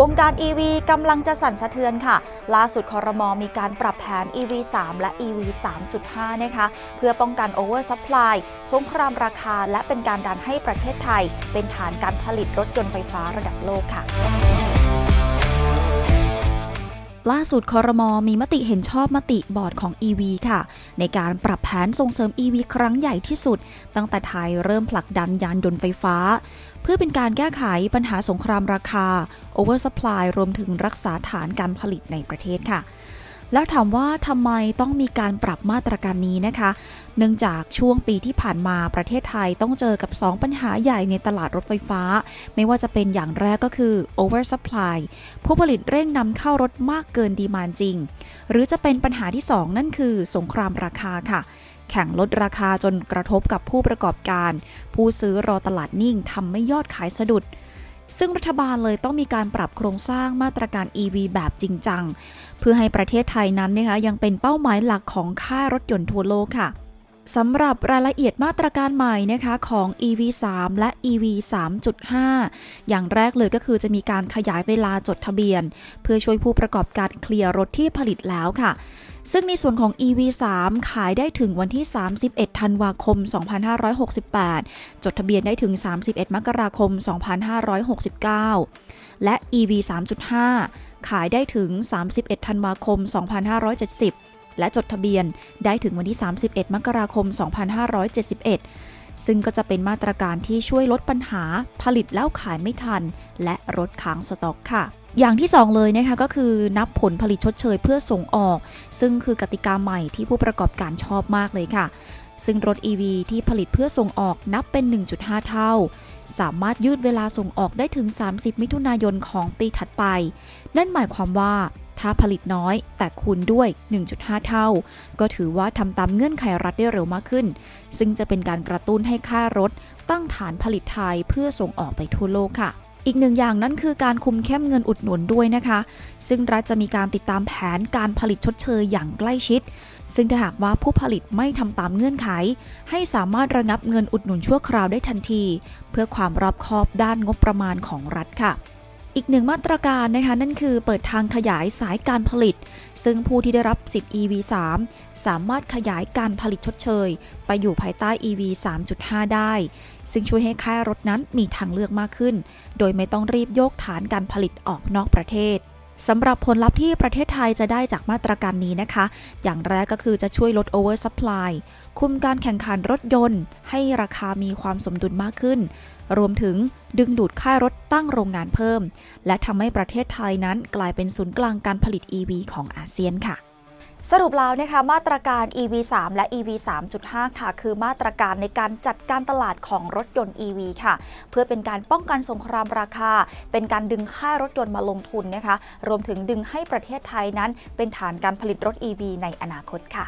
วงการ EV กำลังจะสั่นสะเทือนค่ะ ล่าสุดคอรมอมีการปรับแผน EV 3 และ EV 3.5 นะคะ เพื่อป้องกันโอเวอร์ซัพพลายสงครามราคา และเป็นการดันให้ประเทศไทย เป็นฐานการผลิตรถยนต์ไฟฟ้าระดับโลกค่ะ ล่าสุดคอรมอมีมติเห็นชอบมติบอร์ดของ EV ค่ะ ในการปรับแผนส่งเสริม EV ครั้งใหญ่ที่สุด ตั้งแต่ไทยเริ่มผลักดันยานยนต์ไฟฟ้า เพื่อเป็นการแก้ไขปัญหาสงครามราคา Oversupply รวมถึงรักษาฐานการผลิตในประเทศค่ะ แล้วถามว่าทำไมต้องมีการปรับมาตรการนี้นะคะ เนื่องจากช่วงปีที่ผ่านมาประเทศไทยต้องเจอกับ 2 ปัญหาใหญ่ในตลาดรถไฟฟ้า ไม่ว่าจะเป็นอย่างแรกก็คือ oversupply ผู้ผลิตเร่งนำเข้ารถมากเกินดีมานจริง หรือจะเป็นปัญหาที่ 2 นั่นคือ สงครามราคาค่ะ แข่งลดราคาจนกระทบกับผู้ประกอบการ ผู้ซื้อรอตลาดนิ่งทำไม่ยอดขายสะดุด ซึ่งรัฐบาลเลยต้องมีการปรับโครงสร้างมาตรการ EV แบบจริงจัง เพื่อให้ประเทศไทยนั้นนะคะยังเป็นเป้าหมายหลักของค่ายรถยนต์ทั่วโลกค่ะสำหรับรายละเอียดมาตรการใหม่นะคะของ EV 3และ EV 3.5 อย่างแรกเลยก็คือจะมีการขยายเวลาจดทะเบียน เพื่อช่วยผู้ประกอบการเคลียร์รถที่ผลิตแล้วค่ะ ซึ่งในส่วนของ EV 3 ขายได้ถึงวันที่ 31 ธันวาคม 2568 จดทะเบียนได้ถึง 31 มกราคม 2569 และ EV 3.5 ขายได้ถึง 31 ธันวาคม 2570 และจดทะเบียนได้ถึงวันที่ 31 มกราคม 2571 ซึ่งก็จะเป็นมาตรการที่ช่วยลดปัญหาผลิตแล้วขายไม่ทัน และรถค้างสต็อกค่ะ อย่างที่ 2 เลยนะคะก็คือนับผลผลิตชดเชยเพื่อส่งออก ซึ่งคือกติกาใหม่ที่ผู้ประกอบการชอบมากเลยค่ะ ซึ่งรถ EV ที่ผลิตเพื่อส่งออกนับเป็น 1.5 เท่า สามารถยืดเวลาส่งออกได้ถึง 30 มิถุนายนของปีถัดไป นั่นหมายความว่าถ้าผลิตน้อยแต่คูณด้วย 1.5 เท่า ก็ถือว่าทำตามเงื่อนไขรัฐได้เร็วมากขึ้น ซึ่งจะเป็นการกระตุ้นให้ค่ารถตั้งฐานผลิตไทยเพื่อส่งออกไปทั่วโลกค่ะ อีกหนึ่งอย่างนั่นคือการคุมเข้มเงินอุดหนุนด้วยนะคะ ซึ่งรัฐจะมีการติดตามแผนการผลิตชดเชยอย่างใกล้ชิด ซึ่งถ้าหากว่าผู้ผลิตไม่ทำตามเงื่อนไข ให้สามารถระงับเงินอุดหนุนชั่วคราวได้ทันที เพื่อความรอบคอบด้านงบประมาณของรัฐค่ะ อีกหนึ่งมาตรการนะคะนั่นคือเปิดทางขยายสายการผลิต ซึ่งผู้ที่ได้รับสิทธิ์ EV 3สามารถขยายการผลิตชดเชย ไปอยู่ภายใต้ EV 3.5 ได้ ซึ่งช่วยให้ค่ายรถนั้นมีทางเลือกมากขึ้น โดยไม่ต้องรีบโยกฐานการผลิตออกนอกประเทศสำหรับผลลัพธ์ที่ประเทศไทยจะได้จากมาตรการนี้นะคะ อย่างแรกก็คือจะช่วยลด over supply คุมการแข่งขันรถยนต์ ให้ราคามีความสมดุลมากขึ้น รวมถึงดึงดูดค่ายรถตั้งโรงงานเพิ่ม และทำให้ประเทศไทยนั้นกลายเป็นศูนย์กลางการผลิต EV ของอาเซียนค่ะสรุปแล้วนะคะมาตรการ EV 3และ EV 3.5 ค่ะ คือมาตรการในการจัดการตลาดของรถยนต์ EV ค่ะ เพื่อเป็นการป้องกันสงครามราคา เป็นการดึงค่ายรถยนต์มาลงทุนนะคะ รวมถึงดึงให้ประเทศไทยนั้นเป็นฐานการผลิตรถ EV ในอนาคตค่ะ